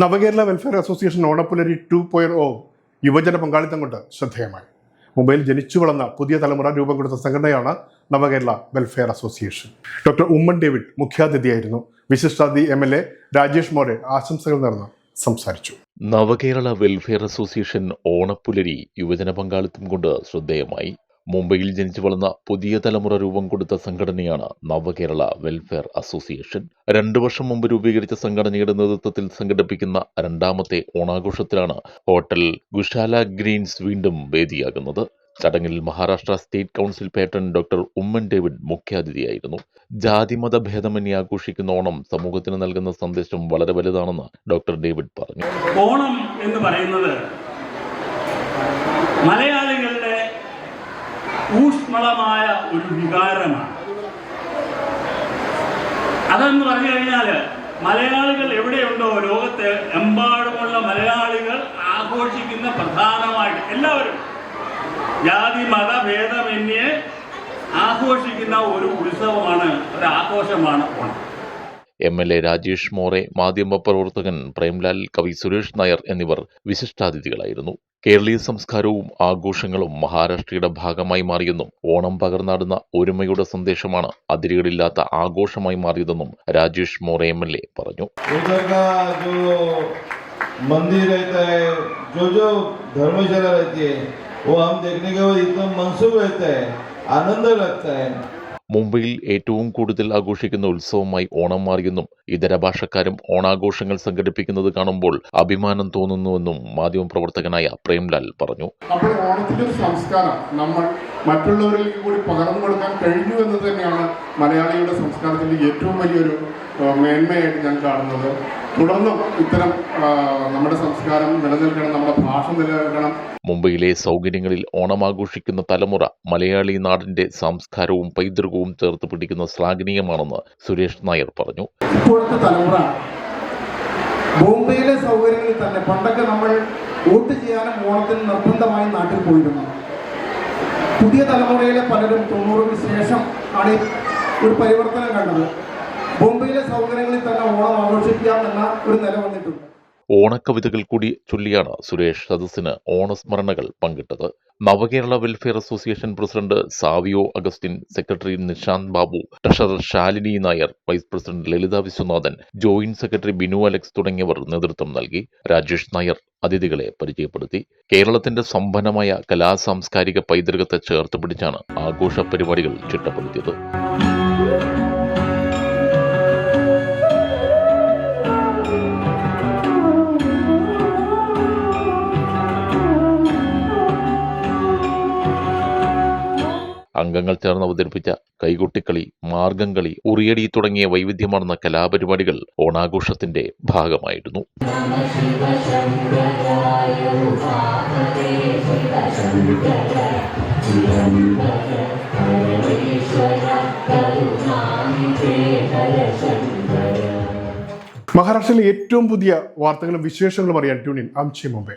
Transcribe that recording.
Navakerala welfare association Onappulari two point O യുവജന പങ്കാളിത്തം കൊണ്ട് ശ്രദ്ധേയമായി. മുംബൈയിൽ ജനിച്ചു വളർന്ന പുതിയ തലമുറ രൂപം കൊടുത്ത സംഘടനയാണ് Navakerala welfare association doctor Oommen David മുഖ്യാതിഥിയായിരുന്നു. വിശിഷ്ടാതി M L A Rajesh More ആശംസകൾ നേർന്ന് സംസാരിച്ചു. നവകേരള വെൽഫെയർ അസോസിയേഷൻ ഓണപ്പുലരി യുവജന പങ്കാളിത്തം കൊണ്ട് ശ്രദ്ധേയമായി. മുംബൈയിൽ ജനിച്ചു വളർന്ന പുതിയ തലമുറ രൂപം കൊടുത്ത സംഘടനയാണ് നവകേരള വെൽഫെയർ അസോസിയേഷൻ. രണ്ടു വർഷം മുമ്പ് രൂപീകരിച്ച സംഘടനയുടെ നേതൃത്വത്തിൽ സംഘടിപ്പിക്കുന്ന രണ്ടാമത്തെ ഓണാഘോഷത്തിലാണ് ഹോട്ടൽ ഗുഷാല ഗ്രീൻസ് വീണ്ടും വേദിയാകുന്നത്. ചടങ്ങിൽ Maharashtra state council patron doctor Oommen David മുഖ്യാതിഥിയായിരുന്നു. ജാതിമത ഭേദമന്യെ ആഘോഷിക്കുന്ന ഓണം സമൂഹത്തിന് നൽകുന്ന സന്ദേശം വളരെ വലുതാണെന്ന് ഡോക്ടർ ഡേവിഡ് പറഞ്ഞു. ഓണം എന്ന് പറയുന്നത് ഊഷ്മളമായ ഒരു വികാരമാണ്. അതെന്ന് പറഞ്ഞു കഴിഞ്ഞാൽ മലയാളികൾ എവിടെയുണ്ടോ ലോകത്ത് എമ്പാടുമുള്ള മലയാളികൾ ആഘോഷിക്കുന്ന പ്രധാനമായിട്ട് എല്ലാവരും. ജാതി മത ഭേദമന്യേ ആഘോഷിക്കുന്ന ഒരു ഉത്സവമാണ് ഒരു ആഘോഷമാണ് Onam. M L A Rajesh More മാധ്യമപ്രവർത്തകൻ പ്രേംലാൽ കവി സുരേഷ് നായർ എന്നിവർ വിശിഷ്ടാതിഥികളായിരുന്നു കേരളീയ സംസ്കാരവും ആഘോഷങ്ങളും മഹാരാഷ്ട്രയുടെ ഭാഗമായി മാറിയെന്നും ഓണം പകർന്നാടുന്ന ഒരുമയുടെ സന്ദേശമാണ് അതിരുകളില്ലാത്ത ആഘോഷമായി മാറിയതെന്നും Rajesh More M L A പറഞ്ഞു उधर का जो मंदिर रहता है जो जो धर्मशाला रहती है वो हम देखने के बाद एकदम मनसूख रहता है आनंद लगता है മുംബൈയിൽ ഏറ്റവും കൂടുതൽ ആഘോഷിക്കുന്ന ഉത്സവമായി ഓണം മാറിയെന്നും ഇതര ഭാഷക്കാരും ഓണാഘോഷങ്ങൾ സംഘടിപ്പിക്കുന്നത് കാണുമ്പോൾ അഭിമാനം തോന്നുന്നുവെന്നും മാധ്യമപ്രവർത്തകനായ പ്രേംലാൽ പറഞ്ഞു. നമ്മുടെ ഓണത്തിന്റെ സംസ്കാരം നമ്മൾ മറ്റുള്ളവരിലേക്ക് കൂടി പകർന്നു കൊടുക്കാൻ കഴിഞ്ഞു എന്ന് തന്നെയാണ് മലയാളിയുടെ സംസ്കാരത്തിന്റെ ഏറ്റവും വലിയൊരു മേന്മയായിട്ട് ഞാൻ കാണുന്നത്. തുടർന്നും ഇത്തരം നമ്മുടെ സംസ്കാരം നിലനിൽക്കണം നമ്മുടെ ഭാഷ നിലനിൽക്കണം. മുംബൈയിലെ സൗകര്യങ്ങളിൽ ഓണം ആഘോഷിക്കുന്ന തലമുറ മലയാളി നാടിന്റെ സംസ്കാരവും പൈതൃകവും ചേർത്ത് പിടിക്കുന്ന ശ്ലാഘനീയമാണെന്ന് സുരേഷ് നായർ പറഞ്ഞു. ഇപ്പോഴത്തെ തലമുറ ബോംബെയിലെ സൗകര്യങ്ങളിൽ തന്നെ പണ്ടൊക്കെ നമ്മൾ വോട്ട് ചെയ്യാനും ഓണത്തിന് നിർബന്ധമായി നാട്ടിൽ പോയിരുന്നു. പുതിയ തലമുറയിലെ പലരും തൊണ്ണൂറിന് ശേഷം ആണ് ഒരു പരിവർത്തനം കണ്ടത്. ബോംബെയിലെ സൗകര്യങ്ങളിൽ തന്നെ ഓണം ആഘോഷിക്കാം എന്ന ഒരു നില വന്നിട്ടുണ്ട്. ഓണക്കവിതകൾ കൂടി ചൊല്ലിയാണ് സുരേഷ് സദസ്സിന് ഓണസ്മരണകൾ പങ്കിട്ടത്. Navakerala welfare association president Savio Augustine secretary Nishant Babu treasurer Shalini Nair vice president Lalitha Viswanathan joint secretary Binu Alex തുടങ്ങിയവർ നേതൃത്വം നൽകി. രാജേഷ് നായർ അതിഥികളെ പരിചയപ്പെടുത്തി. കേരളത്തിന്റെ സമ്പന്നമായ കലാ സാംസ്കാരിക പൈതൃകത്തെ ചേർത്ത് പിടിച്ചാണ് ആഘോഷ പരിപാടികൾ ചിട്ടപ്പെടുത്തിയത്. അംഗങ്ങൾ ചേർന്ന് അവതരിപ്പിച്ച കൈകൊട്ടിക്കളി മാർഗംകളി ഉറിയടി തുടങ്ങിയ വൈവിധ്യമാർന്ന കലാപരിപാടികൾ ഓണാഘോഷത്തിന്റെ ഭാഗമായിരുന്നു. മഹാരാഷ്ട്രയിലെ ഏറ്റവും പുതിയ വാർത്തകളും വിശേഷങ്ങളും അറിയാൻ ട്യൂണിൻ ആംചി മുംബൈ